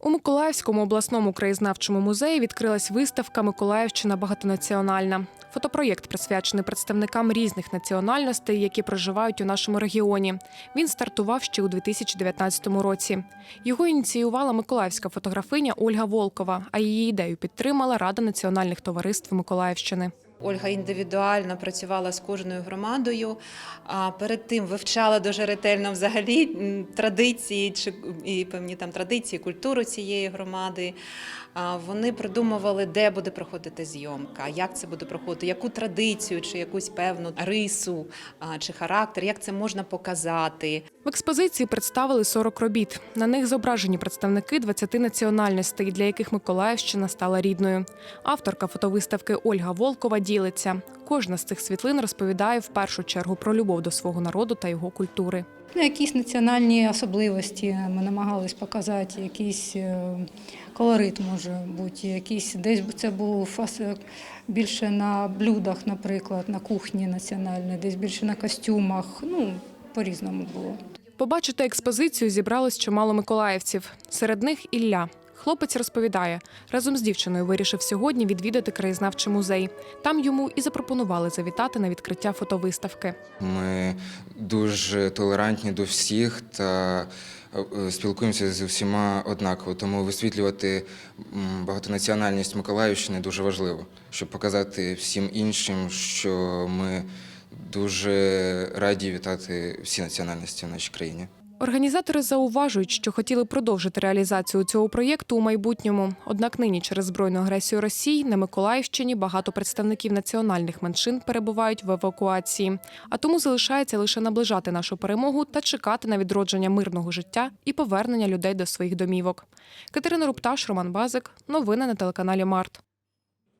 У Миколаївському обласному краєзнавчому музеї відкрилась виставка Миколаївщина багатонаціональна. Фотопроєкт присвячений представникам різних національностей, які проживають у нашому регіоні. Він стартував ще у 2019 році. Його ініціювала миколаївська фотографиня Ольга Волкова, а її ідею підтримала Рада національних товариств Миколаївщини. Ольга індивідуально працювала з кожною громадою, а перед тим вивчала дуже ретельно взагалі традиції чи і певні там традиції, культуру цієї громади. А Вони придумували, де буде проходити зйомка, як це буде проходити, яку традицію чи якусь певну рису чи характер, як це можна показати. В експозиції представили 40 робіт. На них зображені представники 20 національностей, для яких Миколаївщина стала рідною. Авторка фотовиставки Ольга Волкова ділиться. Кожна з цих світлин розповідає в першу чергу про любов до свого народу та його культури. Ну, якісь національні особливості ми намагались показати, якийсь е, колорит може бути, якийсь десь це було фас більше на блюдах, наприклад, на кухні національній, десь більше на костюмах. Ну, по-різному було. Побачити експозицію зібралось чимало миколаївців. Серед них Ілля. Хлопець розповідає, разом з дівчиною вирішив сьогодні відвідати краєзнавчий музей. Там йому і запропонували завітати на відкриття фотовиставки. Ми дуже толерантні до всіх та е, спілкуємося з усіма однаково. Тому висвітлювати багатонаціональність Миколаївщини дуже важливо, щоб показати всім іншим, що ми дуже раді вітати всі національності в нашій країні. Організатори зауважують, що хотіли продовжити реалізацію цього проєкту у майбутньому. Однак нині через збройну агресію Росії на Миколаївщині багато представників національних меншин перебувають в евакуації. А тому залишається лише наближати нашу перемогу та чекати на відродження мирного життя і повернення людей до своїх домівок. Катерина Рупташ, Роман Базик. Новини на телеканалі Март.